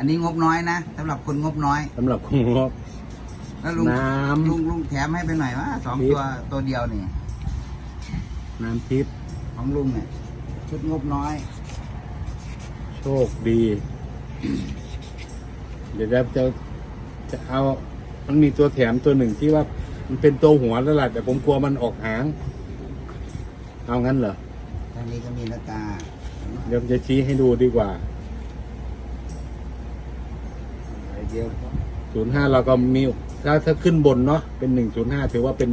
อันนี้งบน้อยนะสำหรับคนงบน้อย สำหรับคุณงบ แล้วลุงน้ำ ลุงลุงแถมให้ไปหน่อยว่าสองทิพย์ตัวตัวเดียวนี่ น้ำทิพย์ของลุงเนี่ยชุดงบน้อย โชคดี เดี๋ยวจะจะจะเอา มันมีตัวแถมตัวหนึ่งที่ว่า มันเป็นตัวหัวแล้วล่ะแต่ผมกลัวมันออกหาง เอางั้นเหรอ ทางนี้ก็มีนาตาเดี๋ยวผมจะชี้ให้ดูดีกว่า ใบ เดียวก็ศูนย์ห้าเราก็มีถ้าถ้าขึ้นบนเนาะเป็นหนึ่งศูนย์ห้าถือว่าเป็น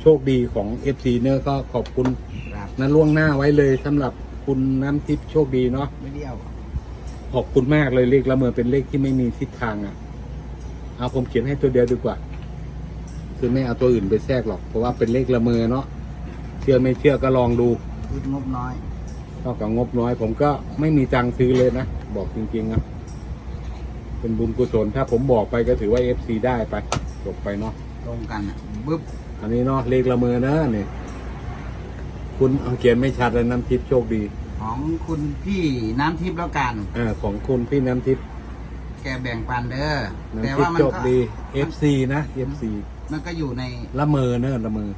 โชคดีของเอฟซีเนอะก็ขอบคุณครับนั้นล่วงหน้าไว้เลยสำหรับคุณน้ำทิพย์โชคดีเนาะไม่เดียวขอบคุณมากเลยเลขละเมอเป็นเลขที่ไม่มีทิศทางอะ่ะ เอาผมเขียนให้ตัวเดียวดีกว่า คือไม่เอาตัวอื่นไปแทรกหรอกเพราะว่าเป็นเลขละเมอเนาะเชื่อไม่เชื่อก็ลองดูชุดงบน้อยเท่ากับงบน้อยผมก็ไม่มีตังค์ซื้อเลยนะ บอกจริงๆนะ เป็นบุญกุศลถ้าผมบอกไปก็ถือว่าเอฟซีได้ไปจบไปเนาะตรงกันอะบึ๊บอันนี้เนาะเลขละเมอนะเนี่ยคุณเอาเขียนไม่ชัดเลยน้ำทิพย์โชคดีของคุณพี่น้ำทิพย์แล้วกันอ่าของคุณพี่น้ำทิพย์แกแบ่งปันเด้อแต่น้ำทิพว่าย์มันโชคก็ดี FC นะ FC มันก็อยู่ในละเมอเนอะละเมอ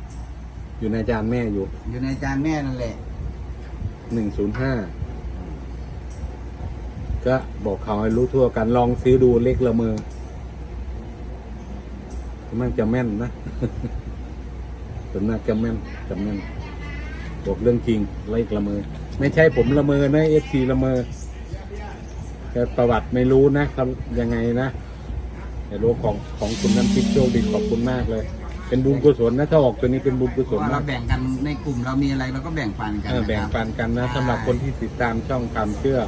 อยู่ในจานแม่อยู่อยู่ในจานแม่นั่นแหละหนึ่งศูนย์ห้า ก็บอกเขาให้รู้ทั่วกันลองซื้อดูเลขละเมอมันจะแม่นนะส่วนมากจะแม่นจะแม่นบอกเรื่องจริงเลขละเมอไม่ใช่ผมละเมอนะเอฟซีละเมอแต่ประวัติไม่รู้นะครับยังไงนะแต่รู้ของของคุณน้ำทิพย์โชคดีขอบคุณมากเลย เป็นบุญกุศลนะถ้าออกตัวนี้เป็นบุญกุเพศราะลว่าเรานะแบ่งกันในกลุ่มเรามีอะไรเราก็แบ่งปันกันเออแบ่งปันกันนะสำหรับคนที่ติดตามช่องความเชื่อ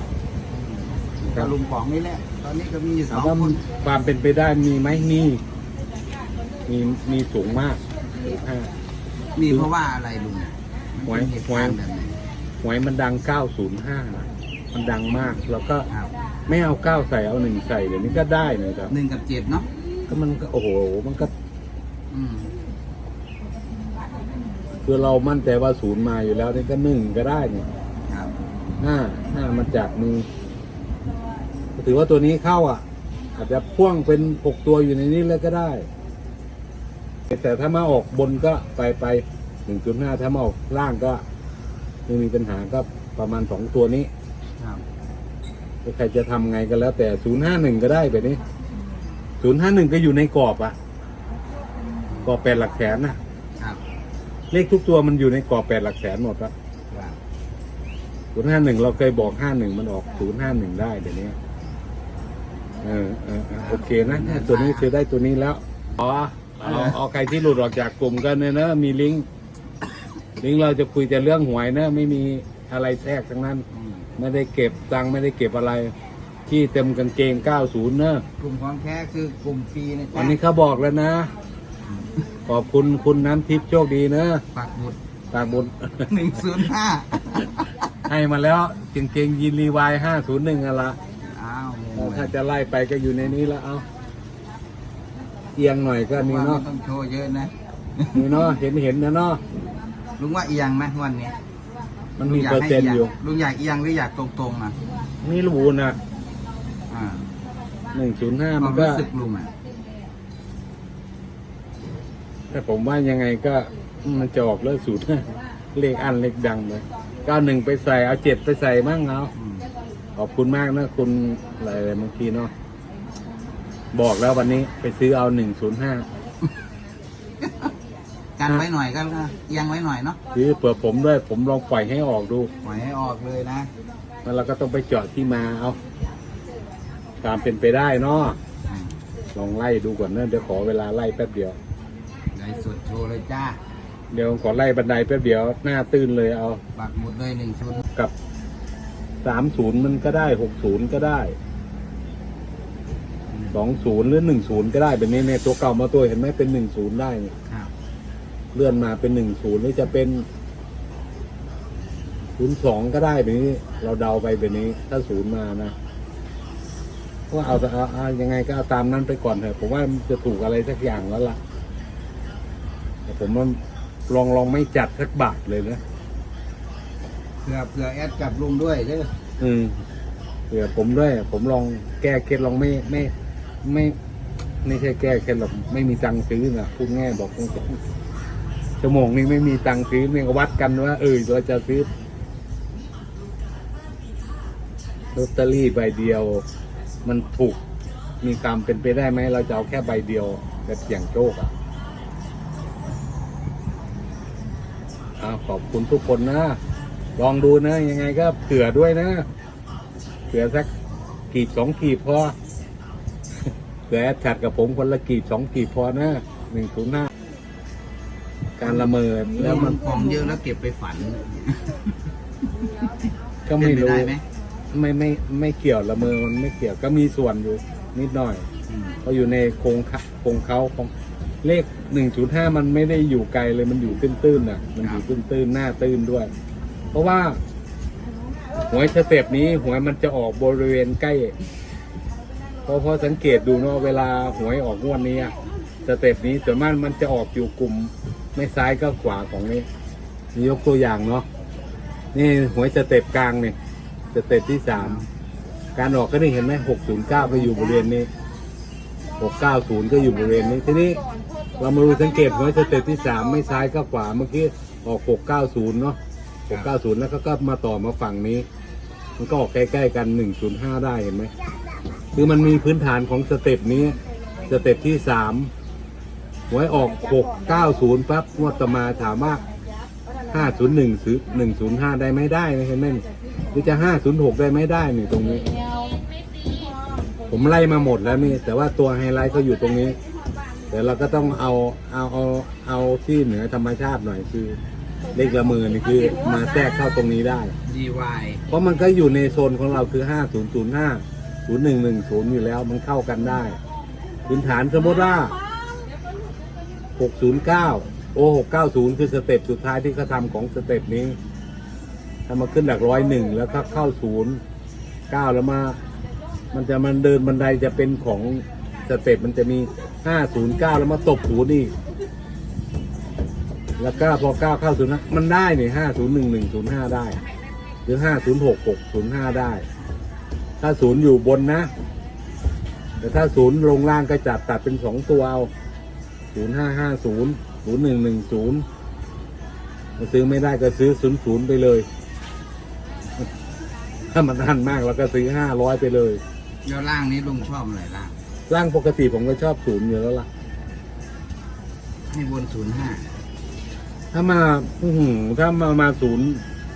กับลุงป๋องนี่แหละ ตอนนี้ก็มีอยู่สถามองว่าคนความเป็นไปได้มีไหมมีมีมีสูงมากอ่ามีเพราะว่าอะไรลุงหวย มันเป็นเหตุการณ์แบบไหนหวยมันดัง 905นะมันดังมากแล้วก็ครับไม่เอา 9 ใส่เอา 1 ใส่เดี๋ยวนี้ก็ได้นะครับหนึ่งกับเจ็ดเนาะก็มันก็โอ้โห มันก็อืมคือเรามั่นใจว่าศูนย์มาอยู่แล้วนี่ก็หนึ่งก็ได้เนี่ยครับ ห้าห้ามันจากมือ ถือว่าตัวนี้เข้าอะ อาจจะพ่วงเป็นหกตัวอยู่ในนี้เลยก็ได้ แต่ถ้ามาออกบนก็ไปไปหนึ่งจุดห้าถ้ามาออกล่างก็ไม่มีปัญหาก็ประมาณสองตัวนี้ครับถ้าใครจะทำไงก็แล้ว แต่ศูนย์ห้าหนึ่งก็ได้แบบนี้ศูนย์ห้าหนึ่งก็อยู่ในกรอบอะกรอบแปดหลักแสนนะครับเลขทุกตัวมันอยู่ในกรอบแปดหลักแสนหมดครับครับศูนย์ห้าหนึ่งเราเคยบอกห้าหนึ่งมันออกศูนย์ห้าหนึ่งได้เดี๋ยวนี้ เออเออเออโอเคนะเนี่ยตัวนี้คือได้ตัวนี้แล้ว อ๋อเอาเอาใครที่หลุดออกจากกลุ่มกันเนี่ยนะ มีลิงก์ ลิงก์เราจะคุยแต่เรื่องหวยนะ ไม่มีอะไรแทรกทั้งนั้นอืมไม่ได้เก็บตังค์ไม่ได้เก็บอะไร ที่เต็มกางเกง 90เนอะกลุ่มของแท้คือกลุ่มฟรีนะจ๊ะวันนี้เขาบอกแล้วนะ ขอบคุณคุณน้ำทิพย์โชคดีเนอะปักหมุดตากบุญ หนึ่งศูนย์ห้า ให้มาแล้วกางเกงยีนรีวาย501อะละอ้าว ถ้าจะไล่ไปก็อยู่ในนี้แล้วเอาเอียงหน่อยก็นี่ว่าเนาะไม่ต้องโชว์เยอะนะนี่เนาะเห็นเห็นนะเนาะลุงว่าเอียงไหมวันนี้มันลุมีงอยากเปอร์ให้เซ็นต์เอียงอยู่ลุงอยากเอียงหรืออยากตรงๆอะนี่รู้นะอ่า105คมัวานมก็รู้สึกลุงอะแต่ผมว่ายังไงก็มันจะออกเลขสูตรเลขอันเลขดังเลยก็หนึ่งไปใส่เอาเจ็ดไปใส่มั่งเอาอืม ขอบคุณมากนะคุณอะไรๆเมื่อกี้เนาะบอกแล้ววันนี้ไปซื้อเอาหนึ่งศูนย์ห้ากันไว้หน่อยก็เอียงไว้หน่อยเนาะซื้อเผื่อผมด้วย ผมลองปล่อยให้ออกดูปล่อยให้ออกเลยนะแล้วเราก็ต้องไปเจาะที่มาเอาตามเป็นไปได้เนาะอืมลองไล่ดูก่อนเนอะเดี๋ยวขอเวลาไล่แป๊บเดียวได้สดโชว์เลยจ้าเดี๋ยวขอไล่บันไดแป๊บเดียวหน้าตื้นเลยเอาปักหมุดเลยหนึ่งศูนย์กับ สามศูนย์มันก็ได้หกศูนย์ก็ได้สองศูนย์หรือหนึ่งศูนย์ก็ได้แบบนี้ในตัวเก่ามาตัวเห็นไหมเป็นหนึ่งศูนย์ได้เนี่ยครับ เลื่อนมาเป็นหนึ่งศูนย์หรือจะเป็นศูนย์สองก็ได้แบบนี้ เราเดาไปแบบนี้ ถ้าศูนย์มานะว่าเอาเอาเอายังไงก็เอาตามนั้นไปก่อนเถอะผมว่ามันจะถูกอะไรสักอย่างแล้วล่ะแต่ผมว่าลองลองไม่จัดสักบาทเลยนะ เผื่อเผื่อแอดกับลุงด้วยเด้ออืมผื่อผมด้วย ผมลองแก้เคล็ดลองไม่ไม่ ไม่ ไม่ใช่แก้เคล็ดหรอกไม่มีตังค์ซื้อนะพูดง่ายบอกตรงๆชั่วโมงนี้ไม่มีตังค์ซื้อเนี่ยก็วัดกันว่าเออเราจะซื้อลอตเตอรี่ใบเดียว มันถูกมีความเป็นไปได้ไหมเราจะเอาแค่ใบเดียวแบบเสี่ยงโชคอะขอบคุณทุกคนนะ ลองดูนะยังไงก็เผื่อด้วยนะเผื่อสักกีบสองกีบพอเผื่อแอดขัดกับผมคนละกีบสองกีบพอนะหนึ่งศูนย์ห้าการละเมอแล้แล้ววมัมันนของเยอะแล้วเก็บไปฝัน ก็ไม่เป็นปรู้ได้ไหมไม่ไม่ไม่เกี่ยวละเมอมันไม่เกี่ยวก็มีส่วนอยู่นิดหน่อยอืมก็อยู่ในโครงคะโครงเขาของเลขหนึ่งศูนย์ห้ามันไม่ได้อยู่ไกลเลยมันอยู่ตื้นๆน่ะ มันอยู่ตื้นๆหน้าตื้นด้วย เพราะว่าหวยสเต็ปนี้หวยมันจะออกบริเวณใกล้พราะพอสังเกตดูเนาะเวลาหวยออกงวดนี้สเต็ปนี้ส่วนมากมันจะออกอยู่กลุ่มไม่ซ้ายก็ขวาของนี้นยกตัวอย่างเนาะนี่หวยสเต็ปกลางเนี่ยสเต็ปที่สามการออกก็นี่เห็นไหมหกศูนย์เก้าก็อยู่บริเวณนี้หกเก้าศูนย์ก็อยู่บริเวณนี้ทีนี้เรามาดูสังเกตหวยสเต็ปที่สามไม่ซ้ายก็ขวาเมื่อกี้ออกหกเก้าศูนย์เนาะ หกเก้าศูนย์แล้วก็ก็มาต่อมาฝั่งนี้ มันก็ออกใกล้ๆกันหนึ่งศูนย์ห้าได้เห็นไหมคือมันมีพื้นฐานของสเต็ปนี้ สเต็ปที่สามหวยออกหกเก้าศูนย์ปั๊บงวดต่อมาถามว่าห้าศูนย์หนึ่งซื้อหนึ่งศูนย์ห้าได้ไหมได้นะเห็นไหมหรือจะห้าศูนย์หกได้ไหมได้นี่ตรงนี้ ผมไล่มาหมดแล้วนี่ แต่ว่าตัวไฮไลท์เขาอยู่ตรงนี้ เดี๋ยวเราก็ต้องเอาเอาเอาเอาที่เหนือธรรมชาติหน่อยคือ เลขละมือนี่คือมาแทรกเข้าตรงนี้ได้ดีวายเพราะมันก็อยู่ในโซนของเราคือห้าศูนย์ศูนย์ห้าศูนย์หนึ่งหนึ่งศูนย์อยู่แล้วมันเข้ากันได้ พื้นฐานสมมติว่าหกศูนย์เก้าโอหกเก้าศูนย์คือสเต็ปสุดท้ายที่เขาทำของสเต็ปนี้ ถ้ามาขึ้นหลักร้อยหนึ่งแล้วก็เข้าศูนย์เก้าแล้วมา มันจะมันเดินบันไดจะเป็นของสเต็ปมันจะมีห้าศูนย์เก้าแล้วมาตบศูนย์อีก แล้วก็พอเก้าเข้าศูนย์นะมันได้เนี่ยห้าศูนย์หนึ่งหนึ่งศูนย์ห้าได้ หรือห้าศูนย์หกหกศูนย์ห้าได้ ถ้าศูนย์อยู่บนนะ แต่ถ้าศูนย์ลงล่างก็จัดตัดเป็นสองตัวเอาศูนย์ห้าห้าศูนย์ศูนย์หนึ่งหนึ่งศูนย์ซื้อไม่ได้ก็ซื้อศูนย์ศูนย์ไปเลย ถ้ามันทันมากเราก็ซื้อห้าร้อยไปเลยแล้วล่างนี้ลุงชอบอะไรล่างร่างปกติผมก็ชอบศูนย์อยู่แล้วล่ะ ให้บนศูนย์ห้า ถ้ามาอื้อหือถ้ามามาศูนย์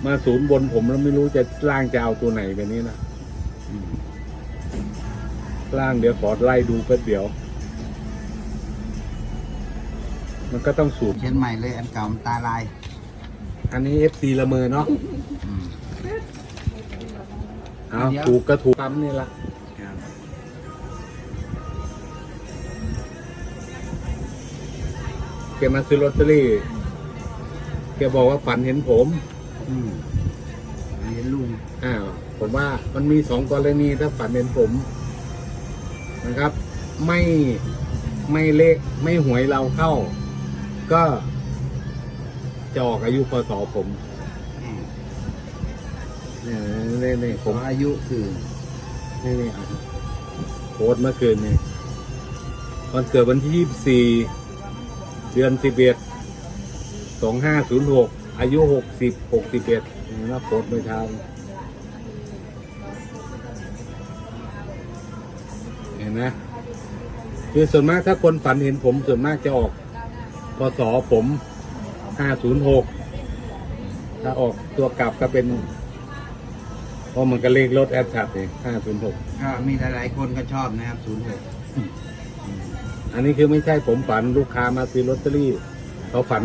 มาศูนย์บนผมแล้วไม่รู้จะล่างจะเอาตัวไหนแบบนี้นะล่างเดี๋ยวขอไล่ดูแป๊บเดียว มันก็ต้องศูนย์เขียนใหม่เลยอันเก่ามันตาลายอันนี้ FC ละเมอเนาะอืม เอาเดี๋ยว ถูกก็ถูกปั๊มนี่ละครับแกมาซื้อลอตเตอรี่ แกบอกว่าฝันเห็นผม อืมเห็นลุงอ้าวผมว่ามันมีสองกรณีถ้าฝันเห็นผม นะครับ ไม่ไม่เลขไม่หวยเราเข้า ก็จะออกอายุพศผมอืมเนี่ยนี่นี่ผผมมอายุคือนี่นี่อะโพสต์เมื่อคืนนี่วันเกิดวันที่ยี่สิบสี่เดือนสิบเอ็ด สองห้าศูนย์หกอายุหกสิบหกสิบเอ็ดนะโพสต์เมื่อเช้าเห็นไหมคือส่วนมากถ้าคนฝันเห็นผมส่วนมากจะออกพศผมห้าศูนย์หกถ้าออกตัวกลับก็เป็นเพราะมันก็เลขรถแอดชัดเลยห้าศูนย์หกก็มีหลายๆคนก็ชอบนะครับศูนย์หกอันนี้คือไม่ใช่ผมฝันลูกค้ามาซื้อลอตเตอรี่เขาฝัน